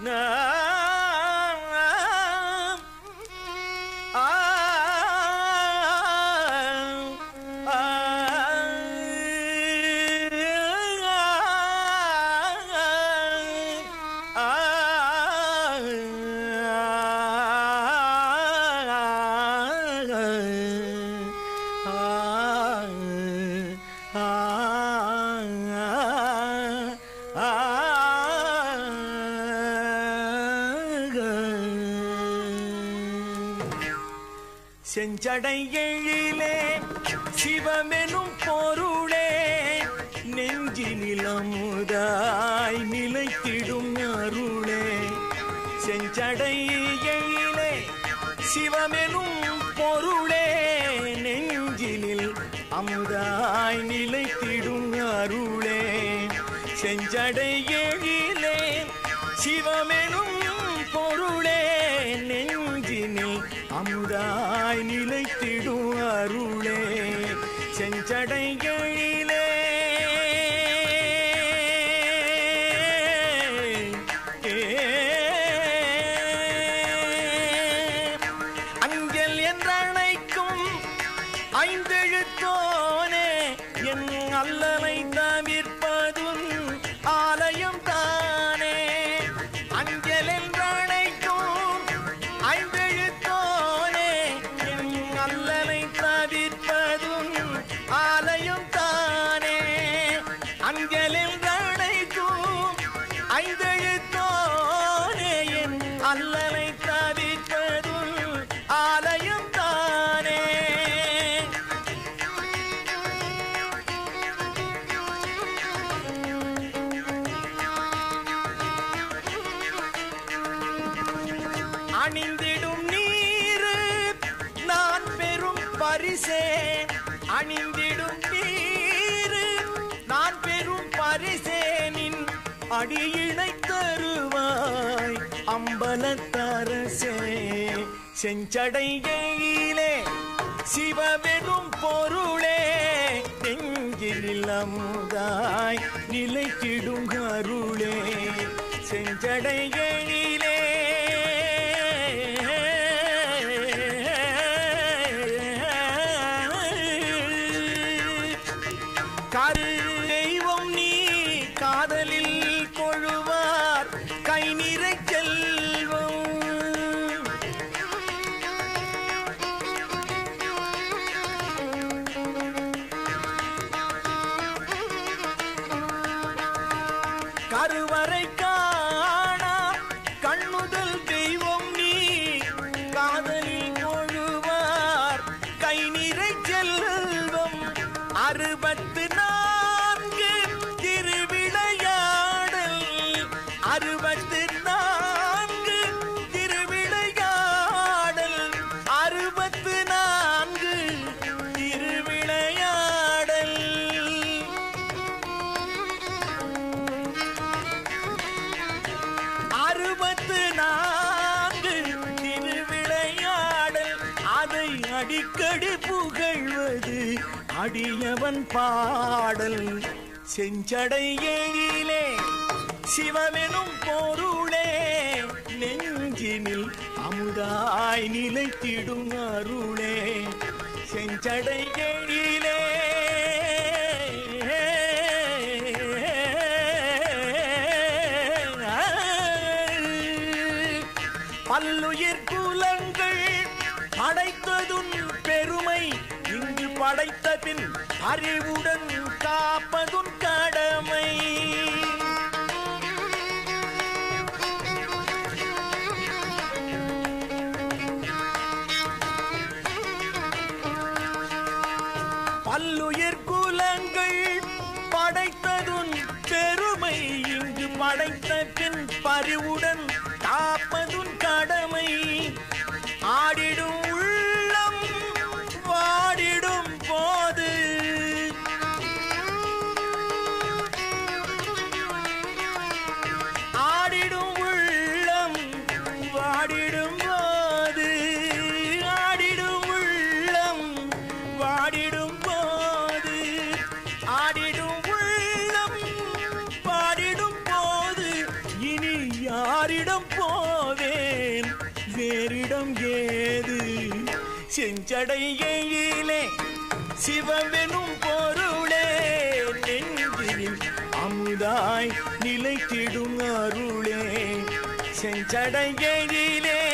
No. செஞ்சடை எழிலே சிவமெனும் பொருளே நெஞ்சினில் அமுதாய் நிலைத்திடும் அருளே. செஞ்சடை எழிலே சிவமெனும் பொருளே நெஞ்சினில் அமுதாய் நிலைத்திடும் அருளே. செஞ்சடை எழிலே அமுதாய் நிலைத்திடும் அருளே செஞ்சடைகளிலே அஞ்சல் என்றழைக்கும் ஐந்தெழுத்தோனே என் அல்லலை தவிர்ப்பதும் ஆலயம் தானே. அஞ்சல் என்றழைக்கும் அஞ்சல் என்றழைக்கும் என் அல்லலை தவிர்ப்பதும் ஆலயம் தானே. அணிந்திடும் நீர் நான் பெரும் பரிசே அணிந்திடும் தருவாய். அம்பலத்தரசே செஞ்சடையிலே சிவவெனும் பொருளே நெஞ்சினில் அமுதாய் நிலைக்கிடும் அருளே செஞ்சடையிலே கருவறை காணா. கண்ணுதல் தெய்வம் நீ காதலில் கொழுவார் கை நிறை செல்வம் அறுபத்தி அடிக்கடி புகழ்வது அடியவன் பாடல். செஞ்சடை ஏழிலே சிவமெனும் பொருளே நெஞ்சினில் அமுதாய் நிலைத்திடும் அருளே. செஞ்சடை ஏழிலே பல்லுயிர் குலங்கள் படைத்ததுன் பெருமை இங்கு படைத்த பின் அறிவுடன் காப்பதுன் கடமை. பல்லுயிர் குலங்கள் படைத்ததுன் பெருமை இங்கு படைத்த வேறிடம் போவேன். வேறிடம் ஏது? செஞ்சடையிலே சிவமெனும் பொருளே. நெஞ்சில் அமுதாய் நிலைத்திடும் அருளே. செஞ்சடையிலே